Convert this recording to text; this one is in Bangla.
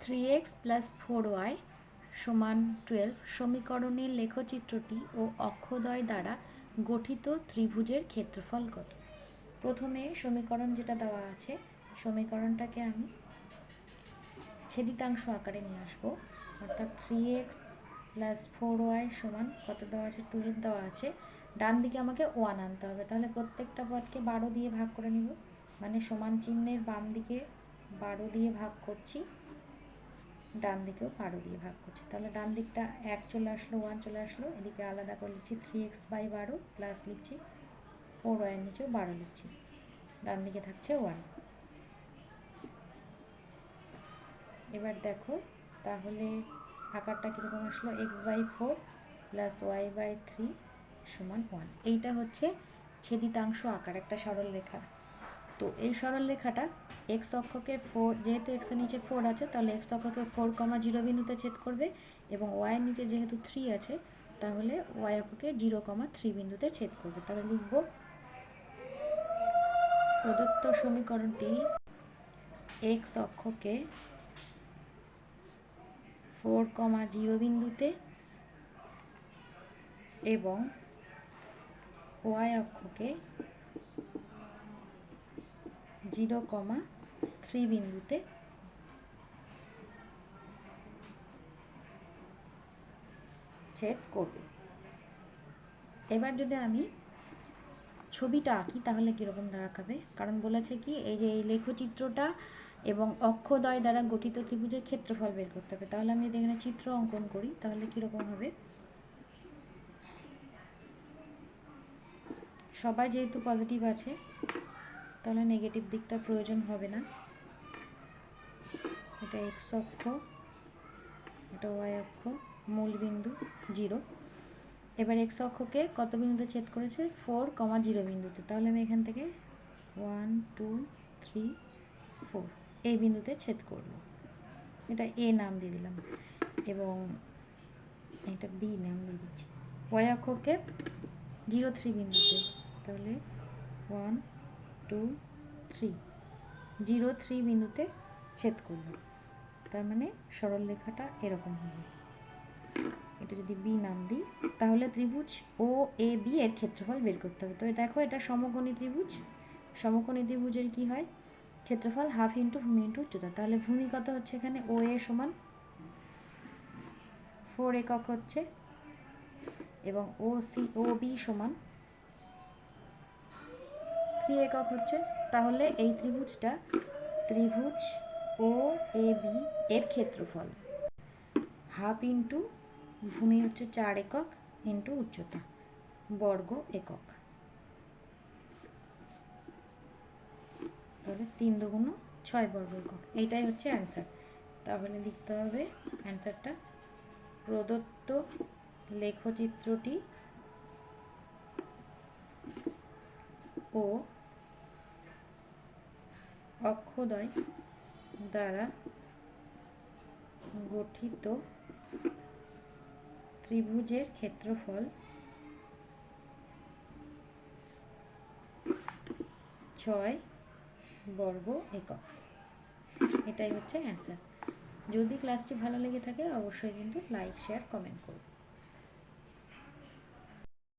Three x plus four y সমান টুয়েলভ সমীকরণের লেখচিত্রটি ও অক্ষদয় দ্বারা গঠিত ত্রিভুজের ক্ষেত্রফল কত? প্রথমে সমীকরণ যেটা দেওয়া আছে, সমীকরণটাকে আমি ছেদিতাংশ আকারে নিয়ে আসব। অর্থাৎ three x plus four y সমান কত দেওয়া আছে? টুয়েলভ দেওয়া আছে। ডান দিকে আমাকে ওয়ান আনতে হবে। তাহলে প্রত্যেকটা পদকে বারো দিয়ে ভাগ করে নিব। মানে সমান চিহ্নের বাম দিকে বারো দিয়ে ভাগ করছি। ডান দিকেও বারো দিয়ে ভাগ করছি। তাহলে ডান দিকটা এক চলে আসলো, ওয়ান চলে আসলো, এদিকে আলাদা করে লিখছি থ্রি এক্স বাই বারো প্লাস লিখছি ফোর ওয়াইয়ের নিচেও বারো লিখছি। ডান দিকে থাকছে ওয়ান এবার দেখো, তাহলে আকারটা কীরকম আসলো? X by four plus y by three সমান ওয়ান এইটা হচ্ছে ছেদিতাংশ আকার, একটা সরল রেখা তো এই সরল রেখাটা এক্স অক্ষকে ফোর যেহেতু এক্সের নিচে ফোর আছে, তাহলে এক্স অক্ষকে ফোর কমা জিরো বিন্দুতে ছেদ করবে এবং ওয়াইয়ের নিচে যেহেতু থ্রি আছে, তাহলে ওয়াই অক্ষকে জিরো কমা থ্রি বিন্দুতে ছেদ করবে। তাহলে লিখব প্রদত্ত সমীকরণটি এক্স অক্ষকে ফোর কমা জিরো বিন্দুতে এবং ওয়াই অক্ষকে জিরো কমা থ্রি বিন্দুতে ছেদ করবে। এবার যদি আমি ছবিটা আঁকি, তাহলে কীরকম দেখাবে কারণ বলেছে কি, এই যে এই লেখচিত্রটা এবং অক্ষদয় দ্বারা গঠিত ত্রিভুজের ক্ষেত্রফল বের করতে হবে। তাহলে আমি যদি এখানে চিত্র অঙ্কন করি, তাহলে কীরকম হবে? সবাই যেহেতু পজিটিভ আছে তাহলে নেগেটিভ দিকটা প্রয়োজন হবে না। এটা এক্স অক্ষ, এটা ওয়াই অক্ষ মূল বিন্দু জিরো এবার এক্স অক্ষকে কত বিন্দুতে ছেদ করেছে? ফোর কমা জিরো বিন্দুতে। তাহলে আমি এখান থেকে ওয়ান টু থ্রি ফোর এই বিন্দুতে ছেদ করব। এটা এ নাম দিয়ে দিলাম। এবং এটা বি নাম দিয়ে দিচ্ছি। ওয়াই অক্ষকে জিরো থ্রি বিন্দুতে। তাহলে one two three zero three বিন্দুতে ছেদ করব। তার মানে সরল রেখাটা এরকম হবে। এটা যদি বি নাম দিই, তাহলে ত্রিভুজ ও এ বি এর ক্ষেত্রফল বের করতে হবে। তো দেখো, এটা সমকোণী ত্রিভুজ। সমকোণী ত্রিভুজের কি হয়? ক্ষেত্রফল হাফ ইন্টু ভূমি ইন্টু উচ্চতা। তাহলে ভূমি কত হচ্ছে এখানে? ও এ সমান ফোর একক হচ্ছে এবং ও সি ও বি সমান থ্রি একক হচ্ছে, তাহলে এই ত্রিভুজটা ত্রিভুজ ও এ বি এর ক্ষেত্রফল। হাফ ইন্টু ভূমি হচ্ছে চার একক ইন্টু উচ্চতা, বর্গ একক। তাহলে তিন দুগুণ ছয় বর্গ একক, এইটাই হচ্ছে অ্যান্সার তাহলে লিখতে হবে অ্যান্সারটা প্রদত্ত লেখচিত্রটি ও অক্ষদয় দ্বারা গঠিত ত্রিভুজের ক্ষেত্রফল ছয় বর্গ একক। এটাই হচ্ছে অ্যান্সার যদি ক্লাসটি ভালো লেগে থাকে, অবশ্যই কিন্তু লাইক শেয়ার কমেন্ট করুন।